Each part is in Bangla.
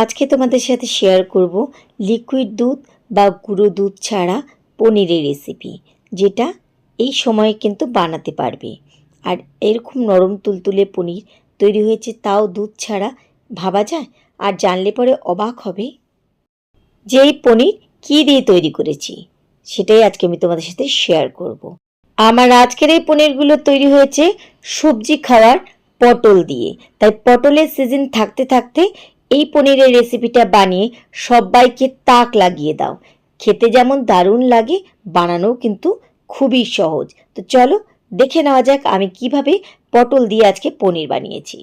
আজকে তোমাদের সাথে শেয়ার করব লিকুইড দুধ বা গুঁড়ো দুধ ছাড়া পনিরের রেসিপি যেটা এই সময়ে কিন্তু বানাতে পারবে। আর এরকম নরম তুলতুলে পনির তৈরি হয়েছে, তাও দুধ ছাড়া, ভাবা যায়? আর জানলে পরে অবাক হবে যে এই পনির কী দিয়ে তৈরি করেছি, সেটাই আজকে আমি তোমাদের সাথে শেয়ার করব। আমার আজকের এই পনিরগুলো তৈরি হয়েছে সবজি খাওয়ার পটল দিয়ে। তাই পটলের সিজন থাকতে থাকতে এই পনিরের রেসিপিটা বানিয়ে সবাইকে তাক লাগিয়ে দাও। খেতে যেমন দারুণ লাগে বানানো কিন্তু খুবই সহজ। তো চলো দেখে নেওয়া যাক আমি কীভাবে পটল দিয়ে আজকে পনির বানিয়েছি।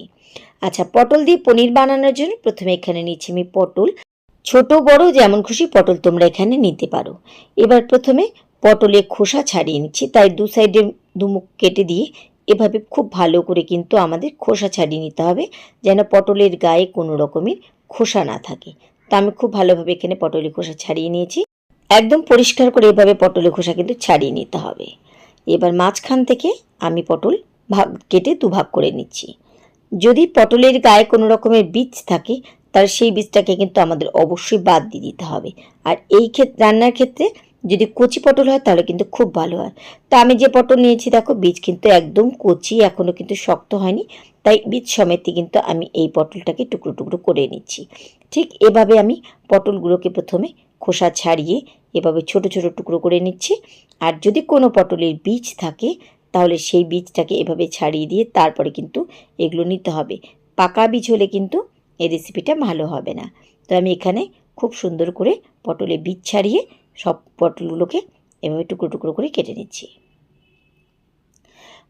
আচ্ছা পটল দিয়ে পনির বানানোর জন্য প্রথমে এখানে নিচ্ছি আমি পটল। ছোট, বড়, যেমন খুশি পটল তোমরা এখানে নিতে পারো। এবার প্রথমে পটলের খোসা ছাড়িয়ে নিচ্ছি। তাই দু সাইডে দুমুখ কেটে দিয়ে এভাবে খুব ভালো করে কিন্তু আমাদের খোসা ছাড়িয়ে নিতে হবে, যেন পটলের গায়ে কোনো রকমের খোসা না থাকে। তো আমি খুব ভালোভাবে এখানে পটলের খোসা ছাড়িয়ে নিয়েছি। একদম পরিষ্কার করে এভাবে পটলের খোসা কিন্তু ছাড়িয়ে নিতে হবে। এবার মাঝখান থেকে আমি পটল ভাগ, কেটে দুভাগ করে নিচ্ছি। যদি পটলের গায়ে কোনো রকমের বীজ থাকে, তাহলে সেই বীজটাকে কিন্তু আমাদের অবশ্যই বাদ দিয়ে দিতে হবে। আর এই ক্ষেত্রে রান্নার ক্ষেত্রে যদি কচি পটল হয় তাহলে কিন্তু খুব ভালো হয়। তো আমি যে পটল নিয়েছি, দেখো বীজ কিন্তু একদম কচি এখনও কিন্তু শক্ত হয়নি। তাই বীজ সমেতে কিন্তু আমি এই পটলটাকে টুকরো টুকরো করে নিচ্ছি। ঠিক এভাবে আমি পটলগুলোকে প্রথমে খোসা ছাড়িয়ে এভাবে ছোট ছোট টুকরো করে নিচ্ছি। আর যদি কোনো পটলের বীজ থাকে, তাহলে সেই বীজটাকে এভাবে ছাড়িয়ে দিয়ে তারপরে কিন্তু এগুলো নিতে হবে। পাকা বীজ হলে কিন্তু এই রেসিপিটা ভালো হবে না। তো আমি এখানে খুব সুন্দর করে পটলের বীজ ছাড়িয়ে সব পটলগুলোকে এভাবে টুকরো টুকরো করে কেটে নিচ্ছি।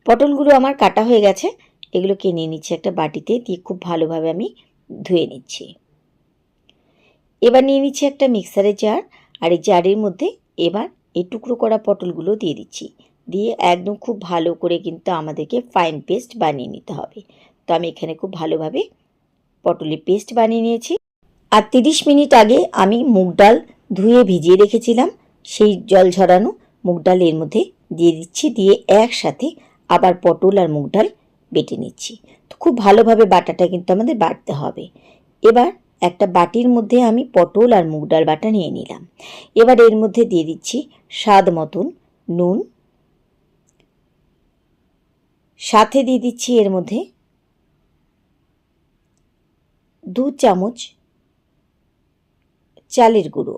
পটলগুলো আমার কাটা হয়ে গেছে, এগুলোকে নিয়ে নিচ্ছি একটা বাটিতে, দিয়ে খুব ভালোভাবে আমি ধুয়ে নিচ্ছি। এবার নিয়ে নিচ্ছি একটা মিক্সারের জার আর এই জারের মধ্যে এবার এই টুকরো করা পটলগুলো দিয়ে দিচ্ছি। দিয়ে একদম খুব ভালো করে কিন্তু আমাদেরকে ফাইন পেস্ট বানিয়ে নিতে হবে। তো আমি এখানে খুব ভালোভাবে পটলের পেস্ট বানিয়ে নিয়েছি। আর তিরিশ মিনিট আগে আমি মুগ ডাল ধুয়ে ভিজিয়ে রেখেছিলাম। সেই জল ঝরানো মুগ ডাল এর মধ্যে দিয়ে দিচ্ছি। দিয়ে একসাথে আবার পটল আর মুগ ডাল বেটে নিচ্ছি। তো খুব ভালোভাবে বাটাটা কিন্তু আমাদের বাটতে হবে। এবার একটা বাটির মধ্যে আমি পটল আর মুগ ডাল বাটা নিয়ে নিলাম। এবার এর মধ্যে দিয়ে দিচ্ছি স্বাদ মতন নুন। সাথে দিয়ে দিচ্ছি এর মধ্যে দু চামচ চালের গুঁড়ো।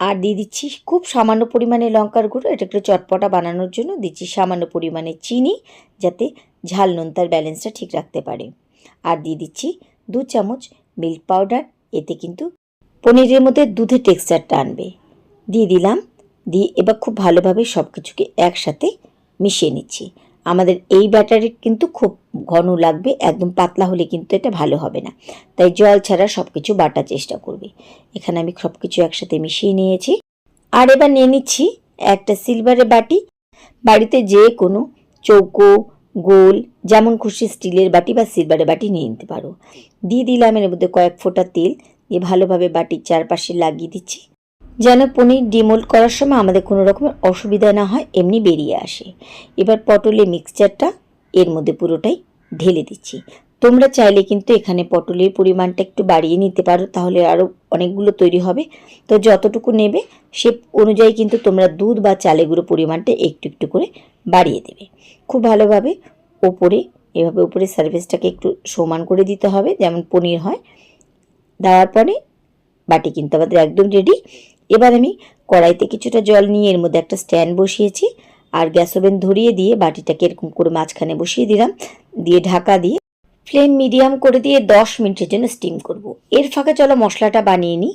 আর দিয়ে দিচ্ছি খুব সামান্য পরিমাণে লঙ্কার গুঁড়ো। এটা একটু চটপটা বানানোর জন্য দিচ্ছি সামান্য পরিমাণে চিনি যাতে ঝাল নুন তার ব্যালেন্সটা ঠিক রাখতে পারে। আর দিয়ে দিচ্ছি দু চামচ মিল্ক পাউডার। এতে কিন্তু পনিরের মধ্যে দুধের টেক্সচারটা আনবে। দিয়ে দিলাম। দিয়ে এবার খুব ভালোভাবে সব কিছুকে একসাথে মিশিয়ে নিচ্ছি। আমাদের এই ব্যাটারি কিন্তু খুব ঘন লাগবে, একদম পাতলা হলে কিন্তু এটা ভালো হবে না। তাই জল ছাড়া সব কিছু বাটার চেষ্টা করবে। এখানে আমি সব কিছু একসাথে মিশিয়ে নিয়েছি। আর এবার নিয়ে নিচ্ছি একটা সিলভারের বাটি। বাড়িতে যে কোনো চৌকো, গোল, যেমন খুশি স্টিলের বাটি বা সিলভারের বাটি নিয়ে নিতে পারো। দিয়ে দিলাম এর মধ্যে কয়েক ফোঁটা তেল। দিয়ে ভালোভাবে বাটির চারপাশে লাগিয়ে দিচ্ছি। যেন পনির ডিমোল্ড করার সময় আমাদের কোনো রকমের অসুবিধা না হয়, এমনি বেরিয়ে আসে। এবার পটলের মিক্সচারটা এর মধ্যে পুরোটাই ঢেলে দিচ্ছি। তোমরা চাইলে কিন্তু এখানে পটলের পরিমাণটা একটু বাড়িয়ে নিতে পারো, তাহলে আরও অনেকগুলো তৈরি হবে। তো যতটুকু নেবে, সে অনুযায়ী কিন্তু তোমরা দুধ বা চালে গুঁড়ো পরিমাণটা একটু একটু করে বাড়িয়ে দেবে। খুব ভালোভাবে ওপরে, এভাবে উপরে সার্ভিসটাকে একটু সমান করে দিতে হবে, যেমন পনির হয়। দেওয়ার পরে বাটি কিন্তু আমাদের একদম রেডি এবার আমি কড়াইতে কিছুটা জল নিয়ে এর মধ্যে একটা স্ট্যান্ড বসিয়েছি আর গ্যাস ওভেন ধরিয়ে দিয়ে বাটিটাকে এরকম করে মাঝখানে বসিয়ে দিলাম, দিয়ে ঢাকা দিয়ে ফ্লেম মিডিয়াম করে দিয়ে দশ মিনিটের জন্য স্টিম করব। এর ফাঁকে চলো মশলাটা বানিয়ে নিই।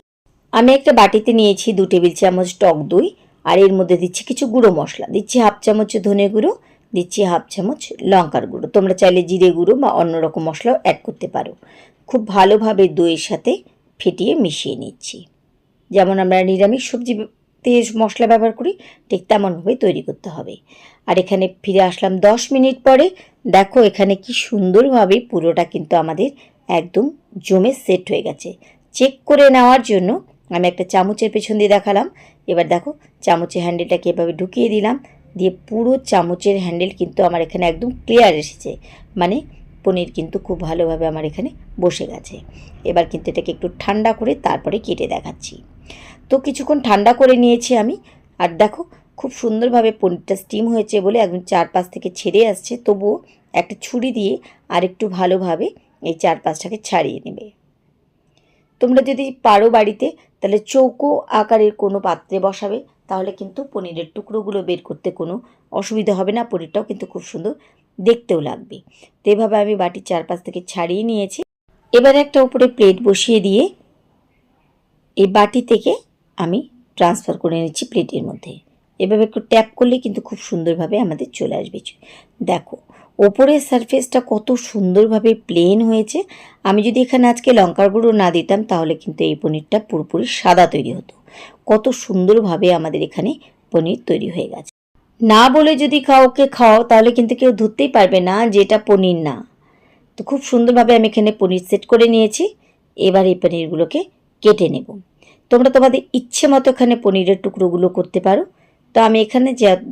আমি একটা বাটিতে নিয়েছি দু টেবিল চামচ টক দই, আর এর মধ্যে দিচ্ছি কিছু গুঁড়ো মশলা। দিচ্ছি হাফ চামচ ধনে গুঁড়ো, দিচ্ছি হাফ চামচ লঙ্কার গুঁড়ো। তোমরা চাইলে জিরে গুঁড়ো বা অন্য রকম মশলাও অ্যাড করতে পারো। খুব ভালোভাবে দইয়ের সাথে ফেটিয়ে মিশিয়ে নিচ্ছি। যেমন আমরা নিরামিষ সবজিতে মশলা ব্যবহার করি, ঠিক তেমনভাবেই তৈরি করতে হবে। আর এখানে ফিরে আসলাম দশ মিনিট পরে। দেখো এখানে কি সুন্দরভাবে পুরোটা কিন্তু আমাদের একদম জমে সেট হয়ে গেছে। চেক করে নেওয়ার জন্য আমি একটা চামচের পেছন দিয়ে দেখালাম। এবার দেখো চামচের হ্যান্ডেলটাকে এভাবে ঢুকিয়ে দিলাম। দিয়ে পুরো চামচের হ্যান্ডেল কিন্তু আমার এখানে একদম ক্লিয়ার এসেছে। মানে পনির কিন্তু খুব ভালোভাবে আমার এখানে বসে গেছে। এবার কিন্তু এটাকে একটু ঠান্ডা করে তারপরে কেটে দেখাচ্ছি। তো কিছুক্ষণ ঠান্ডা করে নিয়েছি আমি। আর দেখো, খুব সুন্দরভাবে পনিরটা স্টিম হয়েছে বলে একদম চারপাশ থেকে ছেড়ে আসছে। তবুও একটা ছুরি দিয়ে আর একটু ভালোভাবে এই চারপাশটাকে ছাড়িয়ে নেবে। তোমরা যদি পারো বাড়িতে, তাহলে চৌকো আকারের কোনো পাত্রে বসাবে, তাহলে কিন্তু পনিরের টুকরোগুলো বের করতে কোনো অসুবিধা হবে না। পনিরটাও কিন্তু খুব সুন্দর দেখতেও লাগবে। তো এভাবে আমি বাটির চারপাশ থেকে ছাড়িয়ে নিয়েছি। এবার একটা উপরে প্লেট বসিয়ে দিয়ে এই বাটি থেকে আমি ট্রান্সফার করে নিচ্ছি প্লেটের মধ্যে। এভাবে একটু ট্যাপ করলে কিন্তু খুব সুন্দরভাবে আমাদের চলে আসবে। দেখো, ওপরের সারফেসটা কত সুন্দরভাবে প্লেন হয়েছে। আমি যদি এখানে আজকে লঙ্কার গুঁড়ো না দিতাম, তাহলে কিন্তু এই পনিরটা পুরোপুরি সাদা তৈরি হতো। কত সুন্দরভাবে আমাদের এখানে পনির তৈরি হয়ে গেছে। না বলে যদি কাউকে খাও, তাহলে কিন্তু কেউ ধরতেই পারবে না যে এটা পনির না। তো খুব সুন্দরভাবে আমি এখানে পনির সেট করে নিয়েছি। এবার এই পনিরগুলোকে কেটে নেব। তোমরা তোমাদের ইচ্ছে মতো এখানে পনিরের টুকরোগুলো করতে পারো। তো আমি এখানে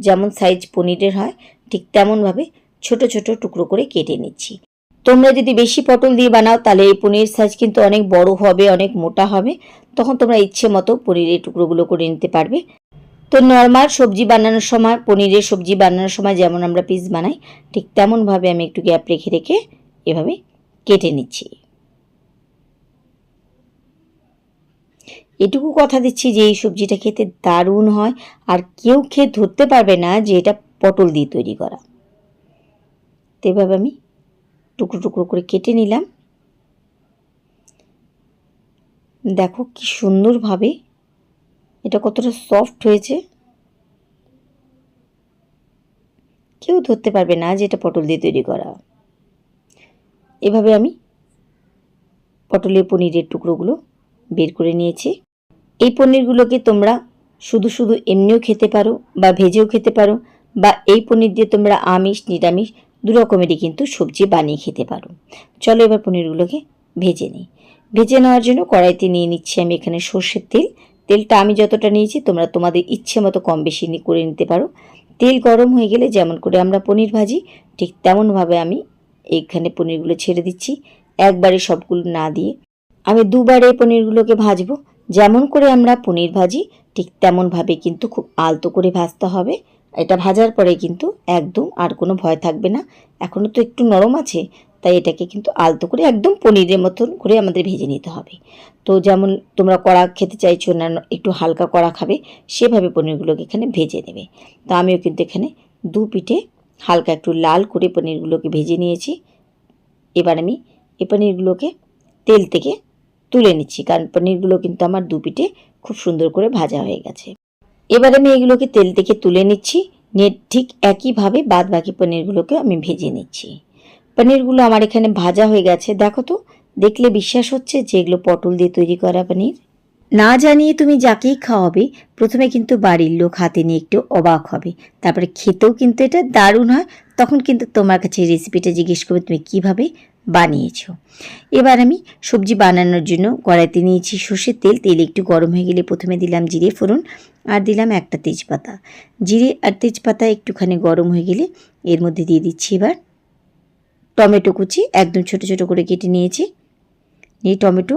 যেমন সাইজ পনিরের হয়, ঠিক তেমনভাবে ছোট ছোট টুকরো করে কেটে নিচ্ছি। তোমরা যদি বেশি পটল দিয়ে বানাও, তাহলে এই পনির সাইজ কিন্তু অনেক বড় হবে, অনেক মোটা হবে। তখন তোমরা ইচ্ছে মতো পনিরের টুকরোগুলো করে নিতে পারবে। তো নর্মাল সবজি বানানোর সময়, পনিরের সবজি বানানোর সময় যেমন আমরা পিস বানাই, ঠিক তেমনভাবে আমি একটু গ্যাপ রেখে রেখে এভাবে কেটে নিচ্ছি। এটুকু কথা দিচ্ছি যে এই সবজিটা খেতে দারুণ হয়, আর কেউ খেয়ে ধরতে পারবে না যে এটা পটল দিয়ে তৈরি করা। তো এভাবে আমি টুকরো টুকরো করে কেটে নিলাম। দেখো কি সুন্দরভাবে এটা কতটা সফট হয়েছে। কেউ ধরতে পারবে না যে এটা পটল দিয়ে তৈরি করা। এভাবে আমি পটলের পনিরের টুকরোগুলো বের করে নিয়েছি। এই পনিরগুলোকে তোমরা শুধু শুধু এমনিও খেতে পারো বা ভেজেও খেতে পারো বা এই পনির দিয়ে তোমরা আমিষ, নিরামিষ দু রকমেরই কিন্তু সবজি বানিয়ে খেতে পারো। চলো এবার পনিরগুলোকে ভেজে নিই। ভেজে নেওয়ার জন্য কড়াইতে নিয়ে নিচ্ছি আমি এখানে সর্ষের তেল তেলটা আমি যতটা নিয়েছি, তোমরা তোমাদের ইচ্ছে মতো কম বেশি করে নিতে পারো। তেল গরম হয়ে গেলে যেমন করে আমরা পনির ভাজি, ঠিক তেমনভাবে আমি এইখানে পনিরগুলো ছেড়ে দিচ্ছি। একবারে সবগুলো না দিয়ে আমি দুবারে পনিরগুলোকে ভাজবো। যেমন করে আমরা পনির ভাজি, ঠিক তেমনভাবে কিন্তু খুব আলতো করে ভাজতে হবে। এটা ভাজার পরে কিন্তু একদম আর কোনো ভয় থাকবে না। এখনও তো একটু নরম আছে তাই এটাকে কিন্তু আলতো করে একদম পনিরের মতন করে আমাদের ভেজে নিতে হবে। তো যেমন তোমরা কড়া খেতে চাইছো না, একটু হালকা কড়া খাবে, সেভাবে পনিরগুলোকে এখানে ভেজে নেবে। তো আমিও কিন্তু এখানে দু পিঠে হালকা একটু লাল করে পনিরগুলোকে ভেজে নিয়েছি। এবার আমি এই পনিরগুলোকে তেল থেকে তুলে নিচ্ছি, কারণ পনিরগুলো কিন্তু আমার দু পিঠে খুব সুন্দর করে ভাজা হয়ে গেছে। এবার আমি এগুলোকে তেল থেকে তুলে নিচ্ছি, নিয়ে ঠিক একইভাবে বাদ বাকি পনিরগুলোকে আমি ভেজে নিচ্ছি। পনিরগুলো আমার এখানে ভাজা হয়ে গেছে। দেখো তো, দেখলে বিশ্বাস হচ্ছে যে এগুলো পটল দিয়ে তৈরি করা পনির। না জানিয়ে তুমি যাকেই খাওয়াবে, প্রথমে কিন্তু বাড়ির লোক হাতে নিয়ে একটু অবাক হবে। তারপরে খেতেও কিন্তু এটা দারুণ হয়। তখন কিন্তু তোমার কাছে রেসিপিটা জিজ্ঞেস করবে, তুমি কীভাবে বানিয়েছো? এবার আমি সবজি বানানোর জন্য কড়াইতে নিয়েছি সর্ষের তেল। তেল একটু গরম হয়ে গেলে প্রথমে দিলাম জিরে ফোড়ন আর দিলাম একটা তেজপাতা। জিরে আর তেজপাতা একটুখানি গরম হয়ে গেলে এর মধ্যে দিয়ে দিচ্ছি এবার টমেটো কুচি একদম ছোট ছোট করে কেটে নিয়েছি। এই টমেটো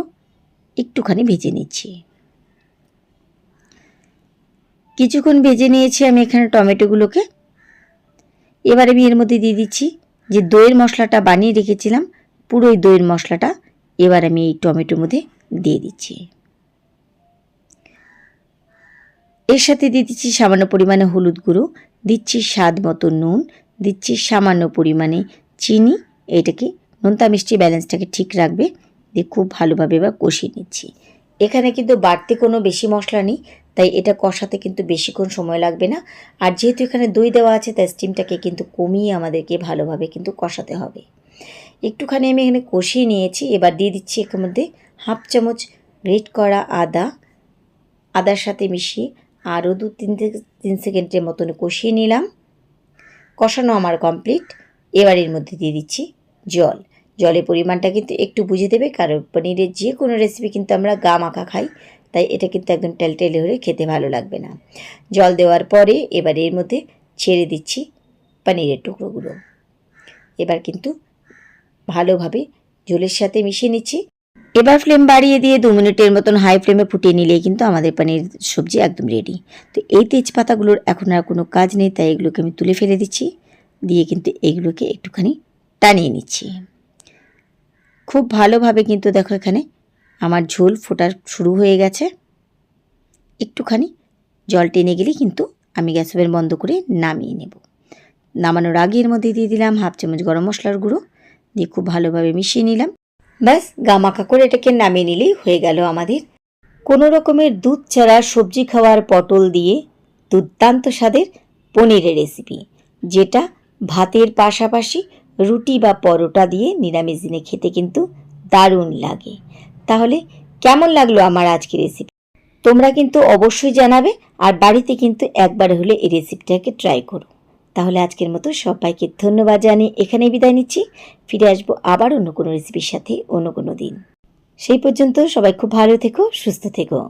একটুখানি ভেজে নিচ্ছি। কিছুক্ষণ ভেজে নিয়েছি আমি এখানে টমেটোগুলোকে। এবারে আমি এর মধ্যে দিয়ে দিচ্ছি যে দইয়ের মশলাটা বানিয়ে রেখেছিলাম, পুরো দইয়ের মশলাটা এবার আমি এই টমেটোর মধ্যে দিয়ে দিচ্ছি। এর সাথে দিয়ে দিচ্ছি সামান্য পরিমাণে হলুদ গুঁড়ো, দিচ্ছি স্বাদ মতো নুন, দিচ্ছি সামান্য পরিমাণে চিনি এটাকে নুনতা মিষ্টি ব্যালেন্সটাকে ঠিক রাখবে। দিয়ে খুব ভালোভাবে এবার কষিয়ে নিচ্ছি। এখানে কিন্তু বাড়তি কোনো বেশি মশলা নেই, তাই এটা কষাতে কিন্তু বেশিক্ষণ সময় লাগবে না। আর যেহেতু এখানে দই দেওয়া আছে, তাই স্টিমটাকে কিন্তু কমিয়ে আমাদেরকে ভালোভাবে কিন্তু কষাতে হবে। একটুখানি আমি এখানে কষিয়ে নিয়েছি। এবার দিয়ে দিচ্ছি এর মধ্যে হাফ চামচ গ্রেট করা আদা। আদার সাথে মিশিয়ে আরও দু তিন তিন সেকেন্ডের মতন কষিয়ে নিলাম। কষানো আমার কমপ্লিট এবার এর মধ্যে দিয়ে দিচ্ছি জল। জলের পরিমাণটা কিন্তু একটু বুঝে দেবে, কারণ পনিরের যে কোনো রেসিপি কিন্তু আমরা গা মাখা খাই, তাই এটা কিন্তু একদম টেলটেলে হলে খেতে ভালো লাগবে না। জল দেওয়ার পরে এবার এর মধ্যে ছেড়ে দিচ্ছি পনিরের টুকরোগুলো। এবার কিন্তু ভালোভাবে ঝোলের সাথে মিশিয়ে নিচ্ছি। এবার ফ্লেম বাড়িয়ে দিয়ে দু মিনিটের মতন হাই ফ্লেমে ফুটিয়ে নিলেই কিন্তু আমাদের পানির সবজি একদম রেডি তো এই তেজপাতাগুলোর এখন আর কোনো কাজ নেই, তাই এগুলোকে আমি তুলে ফেলে দিচ্ছি। দিয়ে কিন্তু এগুলোকে একটুখানি টানিয়ে নিচ্ছি। খুব ভালোভাবে কিন্তু দেখো এখানে আমার ঝোল ফোটার শুরু হয়ে গেছে। একটুখানি জল টেনে গেলে কিন্তু আমি গ্যাস ওভেন বন্ধ করে নামিয়ে নেব। নামানোর আগে এর মধ্যে দিয়ে দিলাম হাফ চামচ গরম মশলার গুঁড়ো দিয়ে খুব ভালোভাবে মিশিয়ে নিলাম। ব্যাস, গামাখা করে এটাকে নামিয়ে নিলেই হয়ে গেল আমাদের। কোনো রকমের দুধ ছাড়া সবজি খাওয়ার পটল দিয়ে দুর্দান্ত স্বাদের পনিরের রেসিপি যেটা ভাতের পাশাপাশি রুটি বা পরোটা দিয়ে নিরামিষ দিনে খেতে কিন্তু দারুণ লাগে। তাহলে কেমন লাগল আমার আজকের রেসিপি তোমরা কিন্তু অবশ্যই জানাবে আর বাড়িতে কিন্তু একবার হলে এই রেসিপিটাকে ট্রাই করো। তাহলে আজকের মতো সবাইকে ধন্যবাদ জানিয়ে এখানেই বিদায় নিচ্ছি। ফিরে আসব আবার অন্য কোনো রেসিপির সাথে অন্য কোনো দিন। সেই পর্যন্ত সবাই খুব ভালো থেকো, সুস্থ থেকো।